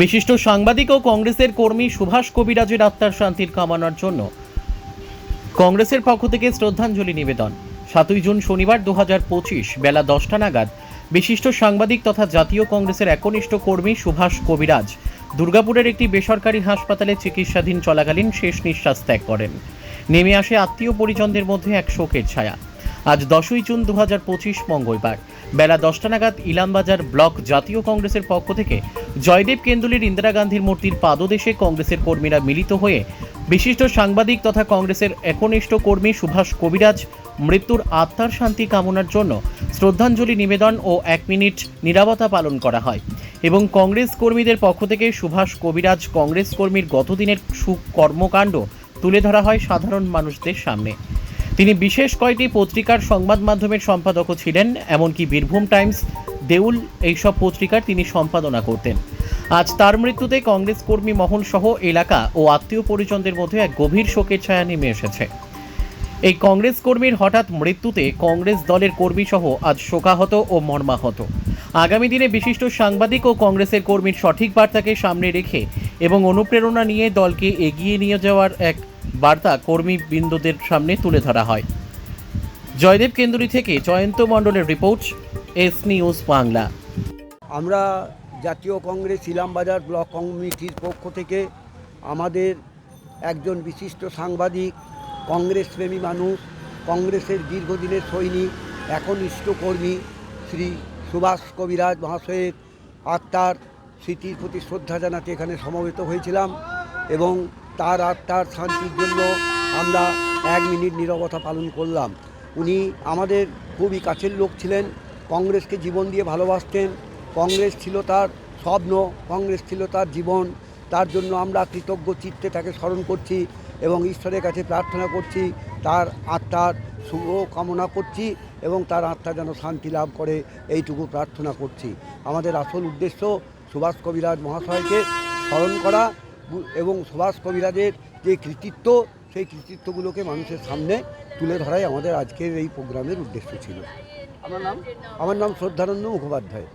বিশিষ্ট সাংবাদিক ও কংগ্রেসের কর্মী সুভাষ কবিরাজের আত্মার শান্তির কামনার জন্য কংগ্রেসের পক্ষ থেকে শ্রদ্ধাঞ্জলি নিবেদন। সাতই জুন শনিবার দু হাজার পঁচিশ বেলা দশটা নাগাদ বিশিষ্ট সাংবাদিক তথা জাতীয় কংগ্রেসের একনিষ্ঠ কর্মী সুভাষ কবিরাজ দুর্গাপুরের একটি বেসরকারি হাসপাতালে চিকিৎসাধীন চলাকালীন শেষ নিঃশ্বাস ত্যাগ করেন। নেমে আসে আত্মীয় পরিজনদের মধ্যে এক শোকের ছায়া। আজ দশই জুন দু হাজার পঁচিশ মঙ্গলবার। বেলা দশটা নাগাদ ইলামবাজার ব্লক জাতীয় কংগ্রেসের পক্ষ থেকে জয়দেব কেন্দুলির ইন্দিরা গান্ধীর মূর্তির পাদদেশে কংগ্রেসের কর্মীরা মিলিত হয়ে বিশিষ্ট সাংবাদিক তথা কংগ্রেসের একনিষ্ঠ কর্মী সুভাষ কবিরাজ মৃত্যুর আত্মার শান্তি কামনার জন্য শ্রদ্ধাঞ্জলি নিবেদন ও এক মিনিট নিরাপত্তা পালন করা হয় এবং কংগ্রেস কর্মীদের পক্ষ থেকে সুভাষ কবিরাজ কংগ্রেস কর্মীর গতদিনের সুকর্মকাণ্ড তুলে ধরা হয় সাধারণ মানুষদের সামনে। তিনি বিশেষ কয়েকটি পত্রিকার সংবাদ মাধ্যমের সম্পাদকও ছিলেন, এমনকি বীরভূম টাইমস, দেউল এইসব পত্রিকার তিনি সম্পাদনা করতেন। আজ তার মৃত্যুতে কংগ্রেস কর্মী মহল সহ এলাকা ও আত্মীয় পরিজনদের মধ্যে এক গভীর শোকের ছায়া নেমে এসেছে। এই কংগ্রেস কর্মীর হঠাৎ মৃত্যুতে কংগ্রেস দলের কর্মী সহ আজ শোকাহত ও মর্মাহত। আগামী দিনে বিশিষ্ট সাংবাদিক ও কংগ্রেসের কর্মীর সঠিক বার্তাকে সামনে রেখে এবং অনুপ্রেরণা নিয়ে দলকে এগিয়ে নিয়ে যাওয়ার এক বার্তা কর্মীবৃন্দদের সামনে তুলে ধরা হয়। জয়দেব কেন্দ্রী থেকে জয়ন্ত মণ্ডলের রিপোর্ট, এস নিউজ বাংলা। আমরা জাতীয় কংগ্রেস ইলামবাজার ব্লক কমিটির পক্ষ থেকে আমাদের একজন বিশিষ্ট সাংবাদিক কংগ্রেস প্রেমী মানুষ, কংগ্রেসের দীর্ঘদিনের সৈনিক, একনিষ্ঠ কর্মী শ্রী সুভাষ কবিরাজ মহাশয়ের আত্মার স্মৃতির প্রতি শ্রদ্ধা জানাতে এখানে সমবেত হয়েছিলাম এবং তার আত্মার শান্তির জন্য আমরা এক মিনিট নীরবতা পালন করলাম। উনি আমাদের খুবই কাছের লোক ছিলেন, কংগ্রেসকে জীবন দিয়ে ভালোবাসতেন, কংগ্রেস ছিল তার স্বপ্ন, কংগ্রেস ছিল তার জীবন, তার জন্য আমরা কৃতজ্ঞ চিত্তে তাকে স্মরণ করছি এবং ঈশ্বরের কাছে প্রার্থনা করছি, তার আত্মার শুভ কামনা করছি এবং তার আত্মা যেন শান্তি লাভ করে এইটুকু প্রার্থনা করছি। আমাদের আসল উদ্দেশ্য সুভাষ কবিরাজ মহাশয়কে স্মরণ করা এবং সুভাষ কবিরাজের যে কৃতিত্ব সেই কৃতিত্বগুলোকে মানুষের সামনে তুলে ধরাই আমাদের আজকের এই প্রোগ্রামের উদ্দেশ্য ছিল। আমার নাম? আমার নাম শ্রদ্ধানন্দ মুখোপাধ্যায়।